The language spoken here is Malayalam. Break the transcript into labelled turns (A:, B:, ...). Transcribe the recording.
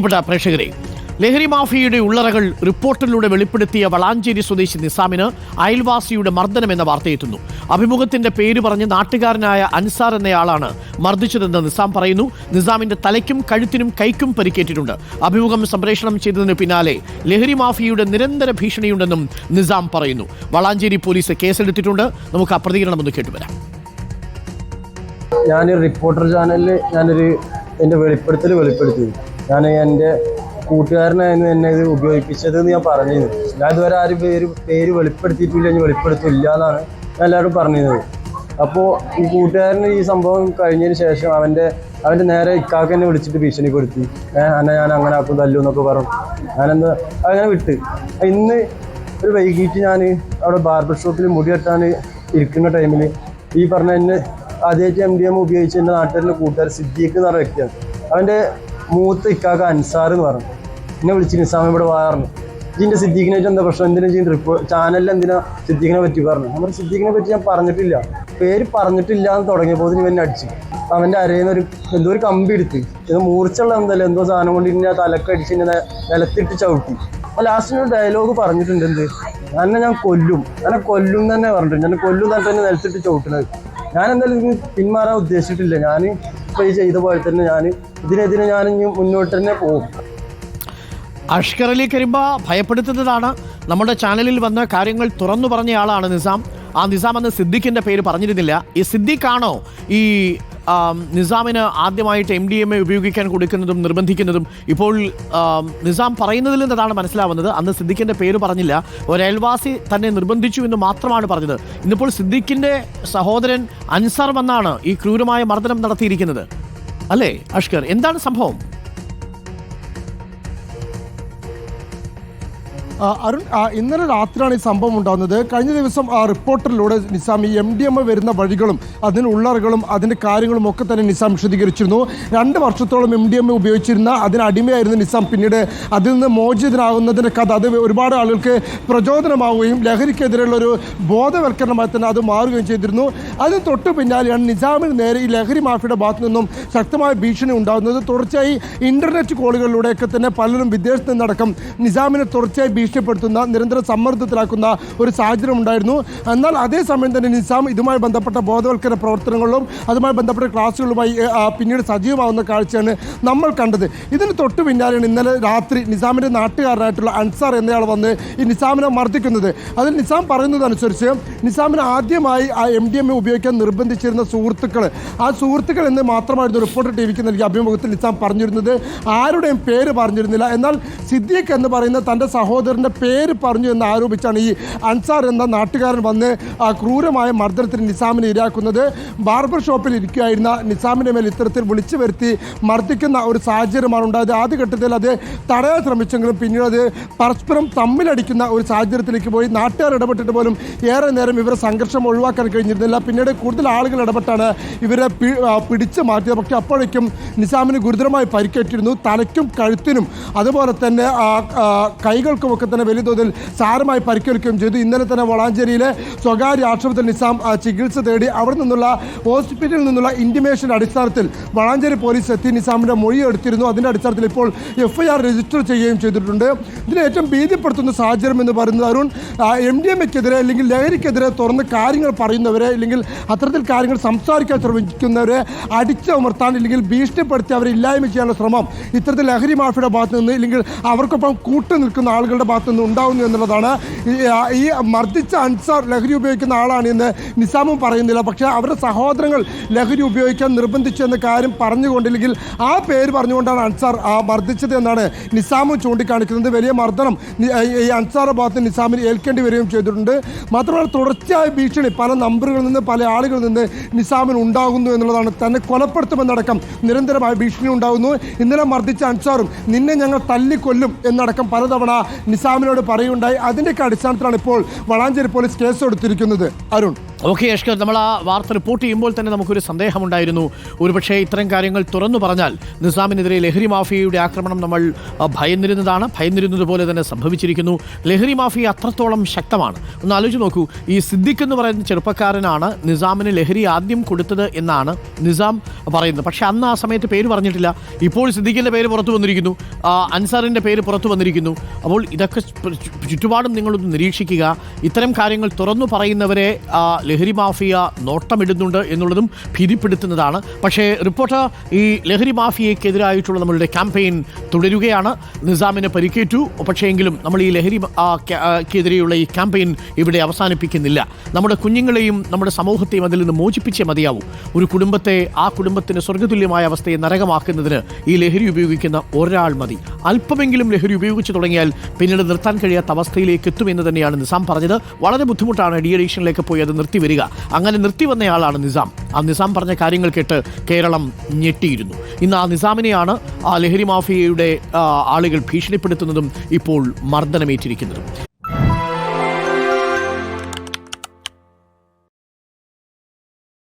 A: പ്രിയപ്പെട്ട പ്രേക്ഷകരെ ലഹരി മാഫിയയുടെ ഉള്ളറകൾ റിപ്പോർട്ടിലൂടെ വെളിപ്പെടുത്തിയ വളാഞ്ചേരി സ്വദേശി നിസാമിന് അയൽവാസിയുടെ മർദ്ദനം എന്ന വാർത്തയെത്തുന്നു. അഭിമുഖത്തിന്റെ പേര് പറഞ്ഞ് നാട്ടുകാരനായ അൻസാർ എന്നയാളാണ് മർദ്ദിച്ചതെന്ന് നിസാം പറയുന്നു. നിസാമിന്റെ തലയ്ക്കും കഴുത്തിനും കൈക്കും പരിക്കേറ്റിട്ടുണ്ട്. അഭിമുഖം സംപ്രേഷണം ചെയ്തതിന് പിന്നാലെ ലഹരി മാഫിയയുടെ നിരന്തര ഭീഷണിയുണ്ടെന്നും നിസാം പറയുന്നു. വളാഞ്ചേരി പോലീസ് കേസെടുത്തിട്ടുണ്ട്. നമുക്ക് ആ പ്രതികരണം ഒന്ന് കേട്ടുവരാം.
B: ഞാനൊരു റിപ്പോർട്ടർ ചാനലിൽ ഞാനൊരു എന്റെ വെളിപ്പെടുത്തൽ വെളിപ്പെടുത്തി ഞാൻ എന്റെ കൂട്ടുകാരനായിരുന്നു എന്നെ ഇത് ഉപയോഗിപ്പിച്ചത് എന്ന് ഞാൻ പറഞ്ഞിരുന്നു. ഞാൻ ഇതുവരെ ആരും പേര് പേര് വെളിപ്പെടുത്തിയിട്ടില്ല ഇനി വെളിപ്പെടുത്തില്ല എന്നാണ് ഞാൻ എല്ലാവരും പറഞ്ഞിരുന്നത്. അപ്പോൾ ഈ കൂട്ടുകാരന് ഈ സംഭവം കഴിഞ്ഞതിന് ശേഷം അവന്റെ അവന്റെ നേരെ ഇക്കാക്ക് എന്നെ വിളിച്ചിട്ട് ഭീഷണിപ്പെടുത്തി. ഏഹ് എന്നെ ഞാൻ അങ്ങനെ ആക്കും തല്ലു എന്നൊക്കെ പറഞ്ഞു. ഞാനെന്താ അങ്ങനെ വിട്ട്. ഇന്ന് ഒരു വൈകിട്ട് ഞാൻ അവിടെ ബാർബർ ഷോപ്പിൽ മുടി വെട്ടാൻ ഇരിക്കുന്ന ടൈമിൽ ഈ പറഞ്ഞ എന്നെ ആദ്യമായിട്ട് എം ഡി എം ഉപയോഗിച്ച് എന്റെ നാട്ടുകാരന്റെ കൂട്ടുകാർ സിദ്ദീഖ് എന്ന് പറഞ്ഞ വ്യക്തിയാണ്. അവന്റെ മൂത്ത ഇക്കാക്ക അൻസാർ എന്ന് പറഞ്ഞു. എന്നെ വിളിച്ച് നിസാമ ഇവിടെ വാറുന്നു. ഇതിന്റെ സിദ്ദീഖിനായിട്ട് എന്താ പ്രശ്നം? എന്തിനാ ചെയ്യുന്ന റിപ്പോർട്ട് ചാനലിൽ എന്തിനാ സിദ്ദീഖിനെ പറ്റി പറഞ്ഞു നമ്മൾ സിദ്ദീഖിനെ പറ്റി ഞാൻ പറഞ്ഞിട്ടില്ല. പേര് പറഞ്ഞിട്ടില്ല എന്ന് തുടങ്ങിയപ്പോൾ ഇവൻ അടിച്ചു. അവന്റെ അരയിൽ ഒരു എന്തോ ഒരു കമ്പി എടുത്ത്. ഇത് മൂർച്ചുള്ള എന്തല്ല? എന്തോ സാധനം കൊണ്ട് ഇന്നെ തലക്കടിച്ച് ഇങ്ങനെ നിലത്തിട്ട് ചവിട്ടി. അപ്പോൾ ലാസ്റ്റിന് ഒരു ഡയലോഗ് പറഞ്ഞിട്ടുണ്ട് എന്ത്? എന്നെ ഞാൻ കൊല്ലും. എന്നെ കൊല്ലും തന്നെ പറഞ്ഞിട്ടുണ്ട്. ഞാൻ കൊല്ലും തന്നെ തന്നെ നിലത്തിട്ട് ചവിട്ടുന്നത് ഞാൻ എന്തായാലും പിന്മാറാൻ ഉദ്ദേശിച്ചിട്ടില്ല. ഞാൻ ഈ ചെയ്ത പോലെ തന്നെ ഞാൻ ഇതിനെതിരെ ഞാൻ മുന്നോട്ട് തന്നെ പോകും.
A: അഷ്കർ അലി കരിമ്പ ഭയപ്പെടുത്തുന്നതാണ്. നമ്മുടെ ചാനലിൽ വന്ന കാര്യങ്ങൾ തുറന്നു പറഞ്ഞയാളാണ് നിസാം. ആ നിസാം അന്ന് സിദ്ദിഖിന്റെ പേര് പറഞ്ഞിരുന്നില്ല. ഈ സിദ്ദിഖാണോ ഈ നിസാമിന് ആദ്യമായിട്ട് എം ഡി എം എ ഉപയോഗിക്കാൻ കൊടുക്കുന്നതും നിർബന്ധിക്കുന്നതും ഇപ്പോൾ നിസാം പറയുന്നതിൽ നിന്നതാണ് മനസ്സിലാവുന്നത്. അന്ന് സിദ്ദിഖിന്റെ പേര് പറഞ്ഞില്ല. ഒരു അയൽവാസി തന്നെ നിർബന്ധിച്ചു എന്ന് മാത്രമാണ് പറഞ്ഞത്. ഇന്നിപ്പോൾ സിദ്ദിഖിന്റെ സഹോദരൻ അൻസാർ വന്നാണ് ഈ ക്രൂരമായ മർദ്ദനം നടത്തിയിരിക്കുന്നത്. അല്ലേ അഷ്കർ? എന്താണ് സംഭവം?
C: അരുൺ ഇന്നലെ രാത്രിയാണ് ഈ സംഭവം ഉണ്ടാകുന്നത്. കഴിഞ്ഞ ദിവസം ആ റിപ്പോർട്ടറിലൂടെ നിസാം ഈ എം ഡി എം വരുന്ന വഴികളും അതിന് ഉള്ളറുകളും അതിന്റെ കാര്യങ്ങളും ഒക്കെ തന്നെ നിസാം വിശദീകരിച്ചിരുന്നു. രണ്ട് വർഷത്തോളം എം ഡി എം ഉപയോഗിച്ചിരുന്ന അതിന് അടിമയായിരുന്ന നിസാം. പിന്നീട് അതിൽ നിന്ന് മോചിതനാകുന്നതിന്റെ കഥ അത് ഒരുപാട് ആളുകൾക്ക് പ്രചോദനമാവുകയും ലഹരിക്കെതിരെയുള്ള ഒരു ബോധവൽക്കരണമായി തന്നെ അത് മാറുകയും ചെയ്തിരുന്നു. അതിന് തൊട്ട് പിന്നാലെയാണ് നിസാമിന് നേരെ ഈ ലഹരി മാഫിയുടെ ഭാഗത്തു നിന്നും ശക്തമായ ഭീഷണി ഉണ്ടാകുന്നത്. തുടർച്ചയായി ഇന്റർനെറ്റ് കോളുകളിലൂടെയൊക്കെ തന്നെ പലരും വിദേശത്ത് നിന്നടക്കം നിസാമിനെ തുടർച്ചയായി ഭീഷണിപ്പെടുത്തുന്ന നിരന്തരം സമ്മർദ്ദത്തിലാക്കുന്ന ഒരു സാഹചര്യം ഉണ്ടായിരുന്നു. എന്നാൽ അതേസമയം തന്നെ നിസാം ഇതുമായി ബന്ധപ്പെട്ട ബോധവൽക്കരണ പ്രവർത്തനങ്ങളിലും അതുമായി ബന്ധപ്പെട്ട ക്ലാസ്സുകളുമായി പിന്നീട് സജീവമാവുന്ന കാഴ്ചയാണ് നമ്മൾ കണ്ടത്. ഇതിന് തൊട്ട് പിന്നാലെയാണ് ഇന്നലെ രാത്രി നിസാമിന്റെ നാട്ടുകാരനായിട്ടുള്ള അൻസാർ എന്നയാൾ വന്ന് ഈ നിസാമിനെ മർദ്ദിക്കുന്നത്. അതിൽ നിസാം പറയുന്നതനുസരിച്ച് നിസാമിന് ആദ്യമായി ആ എം ഡി എം എ ഉപയോഗിക്കാൻ നിർബന്ധിച്ചിരുന്ന സുഹൃത്തുക്കൾ ആ സുഹൃത്തുക്കൾ എന്ന് മാത്രമായിരുന്നു റിപ്പോർട്ടർ ടി വിക്ക് നൽകിയ അഭിമുഖത്തിൽ നിസാം പറഞ്ഞിരുന്നത്. ആരുടെയും പേര് പറഞ്ഞിരുന്നില്ല. എന്നാൽ സിദ്ദീഖ് എന്ന് പറയുന്ന തന്റെ സഹോദരന്റെ പേര് പറഞ്ഞു എന്ന് ആരോപിച്ചാണ് ഈ അൻസാർ എന്ന നാട്ടുകാരൻ വന്ന് ആ ക്രൂരമായ മർദ്ദനത്തിന് നിസാമിനെ ഇരയാക്കുന്നത്. ബാർബർ ഷോപ്പിൽ ഇരിക്കുകയായിരുന്ന നിസാമിന്റെ മേൽ ഇത്തരത്തിൽ വിളിച്ചു വരുത്തി മർദ്ദിക്കുന്ന ഒരു സാഹചര്യമാണ് ഉണ്ടായത്. ആദ്യഘട്ടത്തിൽ അത് തടയാൻ ശ്രമിച്ചെങ്കിലും പിന്നീട് അത് പരസ്പരം തമ്മിലടിക്കുന്ന ഒരു സാഹചര്യത്തിലേക്ക് പോയി. നാട്ടുകാർ ഇടപെട്ടിട്ട് പോലും ഏറെ നേരം ഇവരെ സംഘർഷം ഒഴിവാക്കാൻ കഴിഞ്ഞിരുന്നില്ല. പിന്നീട് കൂടുതൽ ആളുകൾ ഇടപെട്ടാണ് ഇവരെ പിടിച്ചു മാറ്റിയത്. പക്ഷേ അപ്പോഴേക്കും നിസാമിന് ഗുരുതരമായി പരിക്കേറ്റിരുന്നു. തലയ്ക്കും കഴുത്തിനും അതുപോലെ തന്നെ ആ, തന്നെ വലിയ തോതിൽ സാരമായി പരിക്കേൽക്കുകയും ചെയ്തു. ഇന്നലെ തന്നെ വളാഞ്ചേരിയിലെ സ്വകാര്യ ആശുപത്രി നിസാം ചികിത്സ തേടി അവിടെ നിന്നുള്ള ഹോസ്പിറ്റലിൽ നിന്നുള്ള ഇന്റിമേഷൻ അടിസ്ഥാനത്തിൽ വളാഞ്ചേരി പോലീസ് എത്തി. നിസാമിന്റെ മൊഴി എടുത്തിരുന്നു. അതിന്റെ അടിസ്ഥാനത്തിൽ ഇപ്പോൾ എഫ് ഐ ആർ രജിസ്റ്റർ ചെയ്യുകയും ചെയ്തിട്ടുണ്ട്. ഇതിനെ ഏറ്റവും ഭീതിപ്പെടുത്തുന്ന സാഹചര്യം എന്ന് പറയുന്നത് അരുൺ എം ഡി എം എക്കെതിരെ അല്ലെങ്കിൽ ലഹരിക്കെതിരെ തുറന്ന് കാര്യങ്ങൾ പറയുന്നവരെ അല്ലെങ്കിൽ അത്തരത്തിൽ കാര്യങ്ങൾ സംസാരിക്കാൻ ശ്രമിക്കുന്നവരെ അടിച്ചമർത്താൻ അല്ലെങ്കിൽ ഭീഷണിപ്പെടുത്തി അവരെ ഇല്ലായ്മ ചെയ്യാനുള്ള ശ്രമം ഇത്തരത്തിൽ ലഹരി മാഫിയുടെ ഭാഗത്ത് നിന്ന് ഇല്ലെങ്കിൽ അവർക്കൊപ്പം കൂട്ടു നിൽക്കുന്ന ആളുകളുടെ ഭാഗത്ത് നിന്ന് ഉണ്ടാവുന്നു എന്നുള്ളതാണ്. ഈ- മർദ്ദിച്ച അൻസാർ ലഹരി ഉപയോഗിക്കുന്ന ആളാണ് ഇന്ന് നിസാമും പറയുന്നില്ല. പക്ഷേ അവരുടെ സഹോദരങ്ങൾ ലഹരി ഉപയോഗിക്കാൻ നിർബന്ധിച്ചു എന്ന കാര്യം പറഞ്ഞുകൊണ്ടില്ലെങ്കിൽ ആ പേര് പറഞ്ഞുകൊണ്ടാണ് അൻസാർ ആ മർദ്ദിച്ചത് എന്നാണ് നിസാമും ചൂണ്ടിക്കാണിക്കുന്നത്. വലിയ മർദ്ദനം ഈ അൻസാറുടെ ഭാഗത്ത് നിസാമിന് ഏൽക്കേണ്ടി വരികയും ചെയ്തിട്ടുണ്ട്. മാത്രമല്ല തുടർച്ചയായ ഭീഷണി പല നമ്പറുകളിൽ നിന്ന് പല ആളുകളിൽ നിന്ന് നിസാമിന് ഉണ്ടാകുന്നു എന്നുള്ളതാണ്. തന്നെ കൊലപ്പെടുത്തുമെന്നടക്കം നിരന്തരമായ ഭീഷണി ഉണ്ടാകുന്നു. ഇന്നലെ മർദ്ദിച്ച അൻസാറും നിന്നെ ഞങ്ങൾ തല്ലിക്കൊല്ലും എന്നടക്കം പലതവണ നിസാമിനോട് പറയുണ്ടായി. അതിന്റെ അടിസ്ഥാനത്തിലാണ് ഇപ്പോൾ വളാഞ്ചേരി പോലീസ് കേസ് കൊടുത്തിരിക്കുന്നത് അരുൺ.
A: ഓക്കെ യഷ്കർ നമ്മൾ ആ വാർത്ത റിപ്പോർട്ട് ചെയ്യുമ്പോൾ തന്നെ നമുക്കൊരു സന്ദേഹമുണ്ടായിരുന്നു. ഒരുപക്ഷെ ഇത്തരം കാര്യങ്ങൾ തുറന്നു പറഞ്ഞാൽ നിസാമിനെതിരെ ലഹരി മാഫിയയുടെ ആക്രമണം നമ്മൾ ഭയന്നിരുന്നതാണ്. ഭയന്നിരുന്നത് പോലെ തന്നെ സംഭവിച്ചിരിക്കുന്നു. ലഹരി മാഫിയ അത്രത്തോളം ശക്തമാണ്. ഒന്ന് ആലോചിച്ച് നോക്കൂ ഈ സിദ്ദിഖ് എന്ന് പറയുന്ന ചെറുപ്പക്കാരനാണ് നിസാമിന് ലഹരി ആദ്യം കൊടുത്തത് എന്നാണ് നിസാം പറയുന്നത്. പക്ഷെ അന്ന് ആ സമയത്ത് പേര് പറഞ്ഞിട്ടില്ല. ഇപ്പോൾ സിദ്ദിഖിന്റെ പേര് പുറത്തു വന്നിരിക്കുന്നു. അൻസാറിന്റെ പേര് പുറത്തു വന്നിരിക്കുന്നു. അപ്പോൾ ഇതൊക്കെ ചുറ്റുപാടും നിങ്ങളൊന്ന് നിരീക്ഷിക്കുക. ഇത്തരം കാര്യങ്ങൾ തുറന്നു പറയുന്നവരെ ലഹരി മാഫിയ നോട്ടമിടുന്നുണ്ട് എന്നുള്ളതും ഭീതിപ്പെടുത്തുന്നതാണ്. പക്ഷേ റിപ്പോർട്ടർ ഈ ലഹരി മാഫിയക്കെതിരായിട്ടുള്ള നമ്മളുടെ ക്യാമ്പയിൻ തുടരുകയാണ്. നിസാമിന് പരിക്കേറ്റു. പക്ഷേ എങ്കിലും നമ്മൾ ഈ ലഹരി ക്കെതിരെയുള്ള ഈ ക്യാമ്പയിൻ ഇവിടെ അവസാനിപ്പിക്കുന്നില്ല. നമ്മുടെ കുഞ്ഞുങ്ങളെയും നമ്മുടെ സമൂഹത്തെയും അതിൽ നിന്ന് മോചിപ്പിച്ചേ മതിയാവൂ. ഒരു കുടുംബത്തെ ആ കുടുംബത്തിന് സ്വർഗതുല്യമായ അവസ്ഥയെ നരകമാക്കുന്നതിന് ഈ ലഹരി ഉപയോഗിക്കുന്ന ഒരാൾ മതി. അല്പമെങ്കിലും ലഹരി ഉപയോഗിച്ചു തുടങ്ങിയാൽ പിന്നീട് നിർത്താൻ കഴിയാത്ത അവസ്ഥയിലേക്ക് എത്തുമെന്ന് തന്നെയാണ് നിസാം പറഞ്ഞത്. വളരെ ബുദ്ധിമുട്ടാണ് ഡി അഡീഷനിലേക്ക് പോയി അത് നിർത്തി വരിക. അങ്ങനെ നിർത്തി വന്നയാളാണ് നിസാം. ആ നിസാം പറഞ്ഞ കാര്യങ്ങൾ കേട്ട് കേരളം ഞെട്ടിയിരുന്നു. ഇന്ന് ആ നിസാമിനെയാണ് ആ ലഹരി മാഫിയയുടെ ആളുകൾ ഭീഷണിപ്പെടുത്തുന്നതും ഇപ്പോൾ മർദ്ദനമേറ്റിരിക്കുന്നതും.